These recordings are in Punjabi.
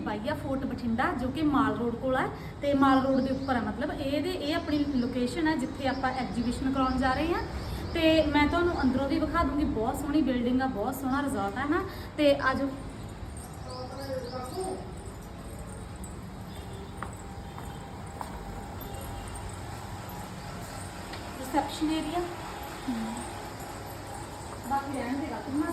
ਬਾਈਆ ਫੋਰਟ ਬਠਿੰਡਾ, ਜੋ ਕਿ ਮਾਲ ਰੋਡ ਕੋਲ ਹੈ ਤੇ ਮਾਲ ਰੋਡ ਦੇ ਉੱਪਰ ਹੈ ਮਤਲਬ ਇਹਦੇ, ਇਹ ਆਪਣੀ ਲੋਕੇਸ਼ਨ ਹੈ ਜਿੱਥੇ ਆਪਾਂ ਐਗਜੀਬਿਸ਼ਨ ਕਰਾਉਣ ਜਾ ਰਹੇ ਹਾਂ। ਤੇ ਮੈਂ ਤੁਹਾਨੂੰ ਅੰਦਰੋਂ ਵੀ ਵਿਖਾ ਦੂੰਗੀ, ਬਹੁਤ ਸੋਹਣੀ ਬਿਲਡਿੰਗ ਆ, ਬਹੁਤ ਸੋਹਣਾ ਰਿਜ਼ੋਰਟ ਹੈ ਨਾ ਤੇ ਆਜੋ। ਰਿਸੈਪਸ਼ਨ ਏਰੀਆ ਬਾਕੀ ਰਹਿਣ ਦੇ ਰੱਖਣਾ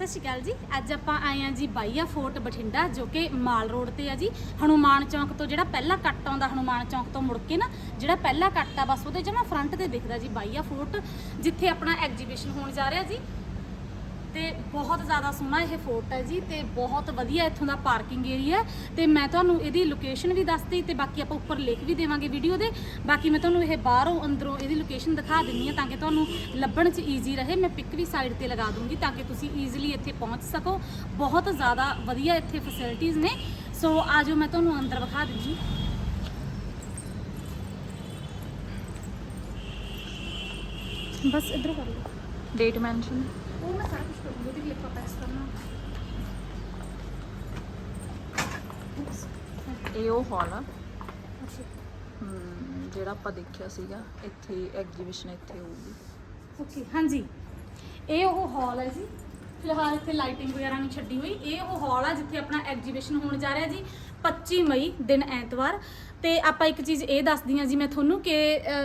ਸਤਿ ਸ਼੍ਰੀ ਅਕਾਲ ਜੀ। ਅੱਜ ਆਪਾਂ ਆਏ ਆ ਜੀ ਬਾਈਆ ਫੋਰਟ ਬਠਿੰਡਾ, ਜੋ ਕਿ ਮਾਲ ਰੋਡ ਤੇ ਆ ਜੀ। ਹਨੂਮਾਨ ਚੌਂਕ ਤੋਂ ਜਿਹੜਾ ਪਹਿਲਾ ਕੱਟ ਆਉਂਦਾ ਹਨੂਮਾਨ ਚੌਂਕ ਤੋਂ ਮੁੜ ਕੇ ਨਾ, ਜਿਹੜਾ ਪਹਿਲਾ ਕੱਟ ਆ, ਬਸ ਉਹਦੇ ਜਮਾ ਫਰੰਟ ਤੇ ਦਿਖਦਾ ਜੀ ਬਾਈਆ ਫੋਰਟ, ਜਿੱਥੇ ਆਪਣਾ ਐਗਜੀਬਿਸ਼ਨ ਹੋਣ ਜਾ ਰਿਹਾ ਜੀ। ਤੇ ਬਹੁਤ ਜ਼ਿਆਦਾ ਸੋਹਣਾ ਇਹ ਫੋਰਟ ਹੈ ਜੀ ਤੇ ਬਹੁਤ ਵਧੀਆ ਇੱਥੋਂ ਦਾ ਪਾਰਕਿੰਗ ਏਰੀਆ ਤੇ ਮੈਂ ਤੁਹਾਨੂੰ ਇਹਦੀ ਲੋਕੇਸ਼ਨ ਵੀ ਦੱਸਦੀ ਤੇ ਬਾਕੀ ਆਪਾਂ ਉੱਪਰ ਲਿਖ ਵੀ ਦੇਵਾਂਗੇ ਵੀਡੀਓ ਦੇ। ਬਾਕੀ ਮੈਂ ਤੁਹਾਨੂੰ ਇਹ ਬਾਹਰੋਂ ਅੰਦਰੋਂ ਇਹਦੀ ਲੋਕੇਸ਼ਨ ਦਿਖਾ ਦਿੰਨੀ ਆ ਤਾਂ ਕਿ ਤੁਹਾਨੂੰ ਲੱਭਣ 'ਚ ਈਜ਼ੀ ਰਹੇ। ਮੈਂ ਪਿਕ ਵੀ ਸਾਈਡ ਤੇ ਲਗਾ ਦੂੰਗੀ ਤਾਂ ਕਿ ਤੁਸੀਂ ਈਜ਼ੀਲੀ ਇੱਥੇ ਪਹੁੰਚ ਸਕੋ। ਬਹੁਤ ਜ਼ਿਆਦਾ ਵਧੀਆ ਇੱਥੇ ਫੈਸਿਲਿਟੀਆਂ ਨੇ। ਸੋ ਆਜੋ ਮੈਂ ਤੁਹਾਨੂੰ ਅੰਦਰ ਵਿਖਾ ਦਿੰਦੀ ਬਸ ਇੱਧਰ ਕਰ ਲਓ। ਡੇਟ ਮੈਂਸ਼ਨ ਉਹ ਮੈਂ ਸਾਰਾ ਕੁਝ ਕਰ ਦੂੰਗੀ ਉਹਦੀ ਕਲਿੱਪ ਪੈਸ ਕਰਨਾ। ਇਹ ਉਹ ਹਾਲ ਆ। ਜਿਹੜਾ ਆਪਾਂ ਦੇਖਿਆ ਸੀਗਾ ਇੱਥੇ ਐਗਜੀਬਿਸ਼ਨ ਇੱਥੇ ਹੋਊਗੀ। ਓਕੇ ਹਾਂਜੀ। ਇਹ ਉਹ ਹਾਲ ਹੈ ਜੀ। ਫਿਲਹਾਲ ਇੱਥੇ ਲਾਈਟਿੰਗ ਵਗੈਰਾ ਨਹੀਂ ਛੱਡੀ ਹੋਈ। ਇਹ ਉਹ ਹਾਲ ਆ ਜਿੱਥੇ ਆਪਣਾ ਐਗਜੀਬਿਸ਼ਨ ਹੋਣ ਜਾ ਰਿਹਾ ਜੀ 25 ਮਈ ਦਿਨ ਐਤਵਾਰ। ਤੇ ਆਪਾਂ ਇੱਕ ਚੀਜ਼ ਇਹ ਦੱਸਦੀ ਹਾਂ ਜੀ, ਮੈਂ ਤੁਹਾਨੂੰ ਕਿ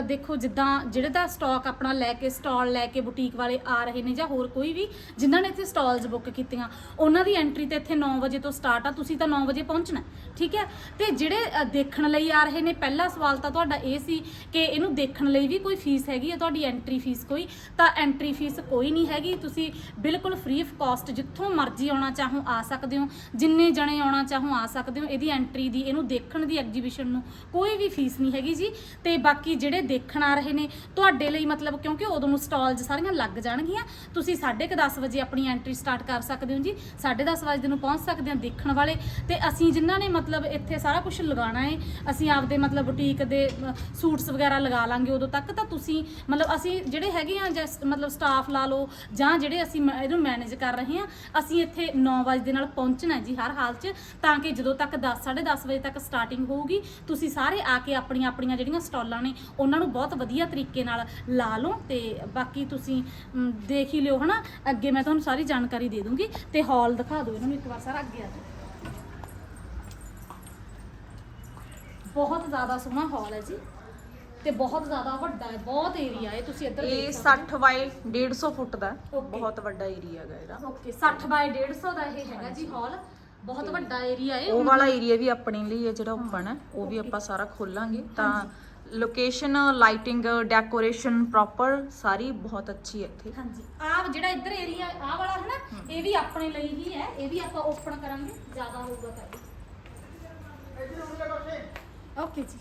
ਦੇਖੋ ਜਿੱਦਾਂ ਜਿਹੜੇ ਦਾ ਸਟਾਕ ਆਪਣਾ ਲੈ ਕੇ ਸਟਾਲ ਲੈ ਕੇ ਬੁਟੀਕ ਵਾਲੇ ਆ ਰਹੇ ਨੇ ਜਾਂ ਹੋਰ ਕੋਈ ਵੀ, ਜਿਨ੍ਹਾਂ ਨੇ ਇੱਥੇ ਸਟਾਲਸ ਬੁੱਕ ਕੀਤੀਆਂ, ਉਹਨਾਂ ਦੀ ਐਂਟਰੀ ਤੇ ਇੱਥੇ 9 ਵਜੇ ਤੋਂ ਸਟਾਰਟ ਆ, ਤੁਸੀਂ ਤਾਂ 9 ਵਜੇ ਪਹੁੰਚਣਾ ਠੀਕ ਹੈ? ਤੇ ਜਿਹੜੇ ਦੇਖਣ ਲਈ ਆ ਰਹੇ ਨੇ, ਪਹਿਲਾ ਸਵਾਲ ਤਾਂ ਤੁਹਾਡਾ ਇਹ ਸੀ ਕਿ ਇਹਨੂੰ ਦੇਖਣ ਲਈ ਵੀ ਕੋਈ ਫੀਸ ਹੈਗੀ ਆ ਤੁਹਾਡੀ ਐਂਟਰੀ ਫੀਸ ਕੋਈ? ਤਾਂ ਐਂਟਰੀ ਫੀਸ ਕੋਈ ਨਹੀਂ ਹੈਗੀ, ਤੁਸੀਂ ਬਿਲਕੁਲ ਫ੍ਰੀ ਆਫ ਕਾਸਟ ਜਿੱਥੋਂ ਮਰਜ਼ੀ ਆਉਣਾ ਚਾਹੋ ਆ ਸਕਦੇ ਹੋ, ਜਿੰਨੇ ਜਣੇ ਆਉਣਾ ਚਾਹੋ ਆ ਸਕਦੇ ਹੋ, ਇਹਦੀ ਐਂਟਰੀ ਦੀ, ਇਹਨੂੰ ਦੇਖਣ ਦੀ ਐਗਜੀਬਿਸ਼ਨ ਨੂੰ ਕੋਈ ਵੀ ਫੀਸ ਨਹੀਂ ਹੈਗੀ ਜੀ। ਤੇ ਬਾਕੀ ਜਿਹੜੇ ਦੇਖਣ ਆ ਰਹੇ ਨੇ, ਤੁਹਾਡੇ ਲਈ ਮਤਲਬ ਕਿਉਂਕਿ ਉਦੋਂ ਨੂੰ ਸਟਾਲਸ ਸਾਰੀਆਂ ਲੱਗ ਜਾਣਗੀਆਂ, ਤੁਸੀਂ 10:30 ਵਜੇ ਆਪਣੀ ਐਂਟਰੀ ਸਟਾਰਟ ਕਰ ਸਕਦੇ ਹੋ ਜੀ 10:30 ਵਜੇ ਨੂੰ ਪਹੁੰਚ ਸਕਦੇ ਹੋ ਦੇਖਣ ਵਾਲੇ। ਤੇ ਅਸੀਂ ਜਿਨ੍ਹਾਂ ਨੇ ਮਤਲਬ ਇੱਥੇ ਸਾਰਾ ਕੁਝ ਲਗਾਉਣਾ ਹੈ ਅਸੀਂ ਆਪਦੇ ਮਤਲਬ ਬੁਟੀਕ ਦੇ ਸੂਟਸ ਵਗੈਰਾ ਲਗਾ ਲਾਂਗੇ ਉਦੋਂ ਤੱਕ, ਤਾਂ ਤੁਸੀਂ ਮਤਲਬ ਅਸੀਂ ਜਿਹੜੇ ਹੈਗੇ ਆ ਜਸਟ ਮਤਲਬ ਸਟਾਫ ਲਾ ਲਓ, ਜਾਂ ਜਿਹੜੇ ਅਸੀਂ ਮ- ਇਹਨੂੰ ਮੈਨੇਜ ਕਰ ਰਹੇ ਹਾਂ। ਅਸੀਂ ਇੱਥੇ 9 ਵਜੇ ਦੇ ਨਾਲ ਪਹੁੰਚਣਾ ਜੀ ਹਰ ਹਾਲ 'ਚ, ਤਾਂ ਕਿ ਜਦੋਂ ਤੱਕ 10 10:30 ਵਜੇ ਤੱਕ ਸਟਾਰਟਿੰਗ ਹੋਊਗੀ, ਤੁਸੀਂ ਸਾਰੇ ਆ ਕੇ ਆਪਣੀਆਂ ਆਪਣੀਆਂ ਜਿਹੜੀਆਂ ਸਟਾਲਾਂ ਨੇ, ਉਹਨਾਂ ਨੂੰ ਬਹੁਤ ਵਧੀਆ ਤਰੀਕੇ ਨਾਲ ਲਾ ਲਓ ਤੇ ਬਾਕੀ ਤੁਸੀਂ ਦੇਖ ਹੀ ਲਿਓ ਹਨਾ। ਅੱਗੇ ਮੈਂ ਤੁਹਾਨੂੰ ਸਾਰੀ ਜਾਣਕਾਰੀ ਦੇ ਦੂੰਗੀ ਤੇ ਹਾਲ ਦਿਖਾ ਦਿਓ ਇਹਨਾਂ ਨੂੰ ਇੱਕ ਵਾਰ ਸਾਰਾ ਅੱਗੇ ਆ ਜਾਓ। ਬਹੁਤ ਜ਼ਿਆਦਾ ਸੋਹਣਾ ਹਾਲ ਹੈ ਜੀ। ਤੇ ਬਹੁਤ ਜ਼ਿਆਦਾ ਵੱਡਾ ਹੈ ਬਹੁਤ ਏਰੀਆ ਹੈ ਤੁਸੀਂ ਇੱਧਰ ਇਹ ਦੇਖ ਸਕਦੇ 60 ਬਾਈ 150 ਫੁੱਟ ਦਾ ਹੈ। Okay. ਬਹੁਤ ਵੱਡਾ ਏਰੀਆ ਹੈਗਾ ਇਹਦਾ। ਓਕੇ 60 ਬਾਈ 150 ਦਾ ਇਹ ਹੈਗਾ ਜੀ ਹਾਲ ਬਹੁਤ ਵੱਡਾ ਏਰੀਆ ਹੈ। ਉਹ ਵਾਲਾ ਏਰੀਆ ਵੀ ਆਪਣੇ ਲਈ ਹੈ ਜਿਹੜਾ ਓਪਨ ਹੈ ਉਹ ਵੀ ਆਪਾਂ ਸਾਰਾ ਖੋਲਾਂਗੇ। ਤਾਂ ਲੋਕੇਸ਼ਨ ਲਾਈਟਿੰਗ ਡੈਕੋਰੇਸ਼ਨ ਪ੍ਰੋਪਰ ਸਾਰੀ ਬਹੁਤ ਅੱਛੀ ਹੈ ਇੱਥੇ। ਹਾਂਜੀ। ਆਹ ਜਿਹੜਾ ਇੱਧਰ ਏਰੀਆ ਆਹ ਵਾਲਾ ਹੈ। ਨਾ ਇਹ ਵੀ ਆਪਣੇ ਲਈ ਹੀ ਹੈ। ਇਹ ਵੀ ਆਪਾਂ ਓਪਨ ਕਰਾਂਗੇ ਜ਼ਿਆਦਾ ਹੋਊਗਾ ਤਾਂ ਓਕੇ ਜੀ।